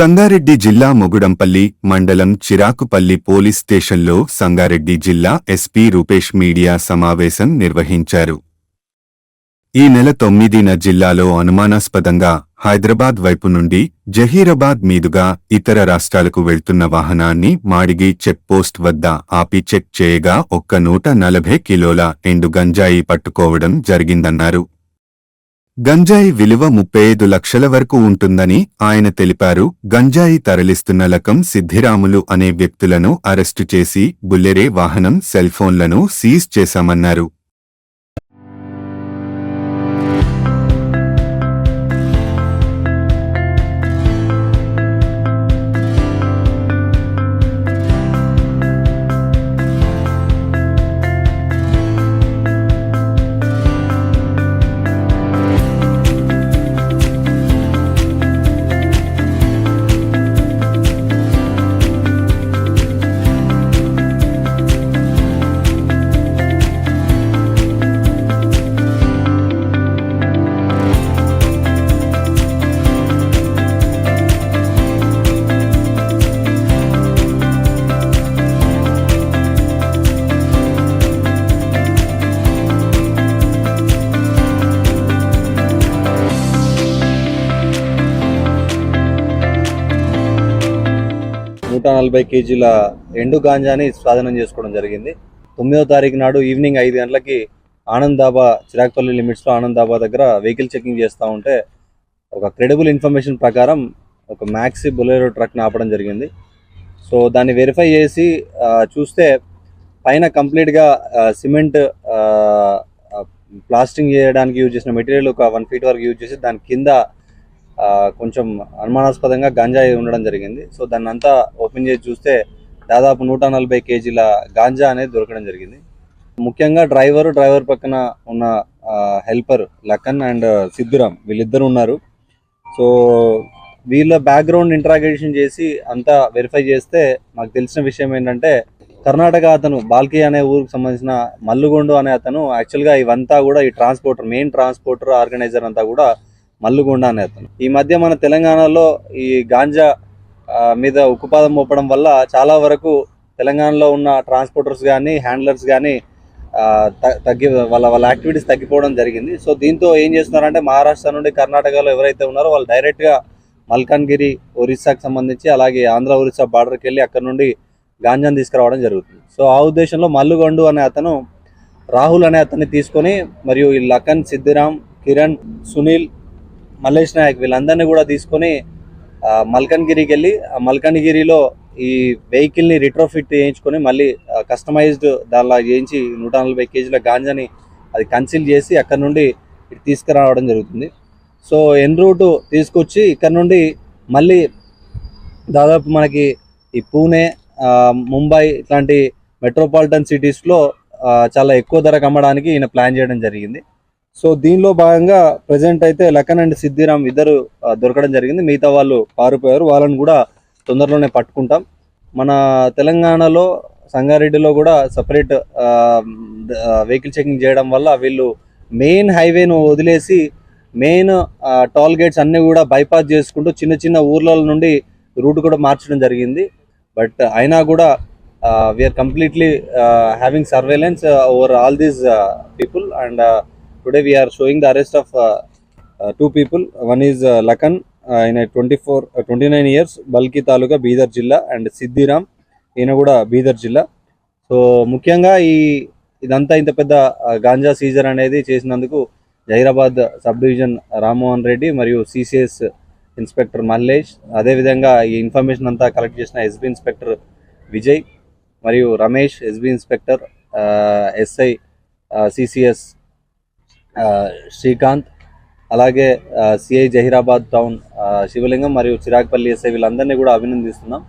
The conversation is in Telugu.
సంగారెడ్డి జిల్లా మొగుడంపల్లి మండలం చిరాకుపల్లి పోలీస్ స్టేషన్లో సంగారెడ్డి జిల్లా ఎస్పీ రూపేష్ మీడియా సమావేశం నిర్వహించారు. ఈ నెల తొమ్మిదిన జిల్లాలో అనుమానాస్పదంగా హైదరాబాద్ వైపు నుండి జహీరాబాద్ మీదుగా ఇతర రాష్ట్రాలకు వెళ్తున్న వాహనాన్ని మాడిగి చెక్ పోస్ట్ వద్ద ఆపి చెక్ చేయగా ఒక్క నూట నలభై కిలోల ఎండు గంజాయి పట్టుకోవడం జరిగిందన్నారు. గంజాయి విలువ ముప్పై ఐదు లక్షల వరకు ఉంటుందని ఆయన తెలిపారు. గంజాయి తరలిస్తున్న లకం సిద్ధిరాములు అనే వ్యక్తులను అరెస్టు చేసి బుల్లెరే వాహనం సెల్ ఫోన్లను సీజ్ చేశామన్నారు. నూట నలభై కేజీల ఎండు గాంజాని స్వాధీనం చేసుకోవడం జరిగింది. తొమ్మిదో తారీఖు నాడు ఈవినింగ్ ఐదు గంటలకి ఆనంద్ దాబా చిరాక్పల్లి లిమిట్స్లో ఆనంద్ దాబా దగ్గర వెహికల్ చెకింగ్ చేస్తూ ఉంటే ఒక క్రెడిబుల్ ఇన్ఫర్మేషన్ ప్రకారం ఒక మ్యాక్సీ బొలెరో ట్రక్ని ఆపడం జరిగింది. సో దాన్ని వెరిఫై చేసి చూస్తే పైన కంప్లీట్గా సిమెంట్ ప్లాస్టింగ్ చేయడానికి యూజ్ చేసిన మెటీరియల్ ఒక వన్ ఫీట్ వరకు యూజ్ చేసి దాని కింద కొంచెం అనుమానాస్పదంగా గాంజాయి ఉండడం జరిగింది. సో దాన్ని అంతా ఓపెన్ చేసి చూస్తే దాదాపు నూట నలభై కేజీల గాంజా అనేది దొరకడం జరిగింది. ముఖ్యంగా డ్రైవర్ డ్రైవర్ పక్కన ఉన్న హెల్పర్ లక్కన్ అండ్ సిద్ధురామ్ వీళ్ళిద్దరు ఉన్నారు. సో వీళ్ళ బ్యాక్గ్రౌండ్ ఇంట్రాగేషన్ చేసి అంతా వెరిఫై చేస్తే మాకు తెలిసిన విషయం ఏంటంటే కర్ణాటక అతను బాల్కి అనే ఊరికి సంబంధించిన మల్లుగొండు అనే అతను యాక్చువల్గా ఇవంతా కూడా ఈ ట్రాన్స్పోర్టర్ మెయిన్ ట్రాన్స్పోర్టర్ ఆర్గనైజర్ అంతా కూడా మల్లుగొండ అనే అతను. ఈ మధ్య మన తెలంగాణలో ఈ గాంజా మీద ఉక్కుపాదం మోపడం వల్ల చాలా వరకు తెలంగాణలో ఉన్న ట్రాన్స్పోర్టర్స్ కానీ హ్యాండ్లర్స్ కానీ తగ్గి వాళ్ళ వాళ్ళ యాక్టివిటీస్ తగ్గిపోవడం జరిగింది. సో దీంతో ఏం చేస్తున్నారంటే మహారాష్ట్ర నుండి కర్ణాటకలో ఎవరైతే ఉన్నారో వాళ్ళు డైరెక్ట్గా మల్కాన్గిరి ఒరిస్సాకి సంబంధించి అలాగే ఆంధ్ర ఒరిస్సా బార్డర్కి వెళ్ళి అక్కడ నుండి గాంజాని తీసుకురావడం జరుగుతుంది. సో ఆ ఉద్దేశంలో మల్లుగొండు అనే అతను రాహుల్ అనే అతన్ని తీసుకొని మరియు ఈ లఖన్ సిద్ధిరామ్ కిరణ్ సునీల్ మల్లేష్ నాయక్ వీళ్ళందరినీ కూడా తీసుకొని మల్కన్గిరికి వెళ్ళి ఆ మల్కన్గిరిలో ఈ వెహికల్ని రిట్రోఫిట్ చేయించుకొని మళ్ళీ కస్టమైజ్డ్ దానిలా చేయించి నూట నలభై కేజీల గాంజాని అది కన్సీల్ చేసి అక్కడ నుండి ఇటు తీసుకురావడం జరుగుతుంది. సో ఎన్ రూట్ తీసుకొచ్చి ఇక్కడ నుండి మళ్ళీ దాదాపు మనకి ఈ పూణే ముంబై ఇట్లాంటి మెట్రోపాలిటన్ సిటీస్లో చాలా ఎక్కువ ధరకు అమ్మడానికి ఈయన ప్లాన్ చేయడం జరిగింది. సో దీనిలో భాగంగా ప్రజెంట్ అయితే లఖన్ అండ్ సిద్ధిరామ్ ఇద్దరు దొరకడం జరిగింది. మిగతా వాళ్ళు పారిపోయారు. వాళ్ళని కూడా తొందరలోనే పట్టుకుంటాం. మన తెలంగాణలో సంగారెడ్డిలో కూడా సపరేట్ వెహికల్ చెకింగ్ చేయడం వల్ల వీళ్ళు మెయిన్ హైవేను వదిలేసి మెయిన్ టోల్ గేట్స్ అన్నీ కూడా బైపాస్ చేసుకుంటూ చిన్న చిన్న ఊర్ల నుండి రూట్ కూడా మార్చడం జరిగింది. బట్ అయినా కూడా we are completely having surveillance over all these people and today we are showing the arrest of two people one is Lakhan ఆయన twenty four twenty nine years బల్కి taluka Bidar జిల్లా అండ్ సిద్ధిరామ్ ఈయన కూడా బీదర్ జిల్లా. సో ముఖ్యంగా ఈ ఇదంతా ఇంత పెద్ద గాంజా సీజర్ అనేది చేసినందుకు జైరాబాద్ సబ్ డివిజన్ రామ్మోహన్ రెడ్డి మరియు సిసిఎస్ ఇన్స్పెక్టర్ మల్లేష్ అదేవిధంగా ఈ ఇన్ఫర్మేషన్ అంతా కలెక్ట్ చేసిన ఎస్బీ ఇన్స్పెక్టర్ విజయ్ మరియు Ramesh SB inspector SI CCS Srikanth అలాగే సిఐ జహీరాబాద్ టౌన్ శివలింగం మరియు చిరాగ్పల్లి ఎస్ఐ వీళ్ళందరినీ కూడా అభినందిస్తున్నాం.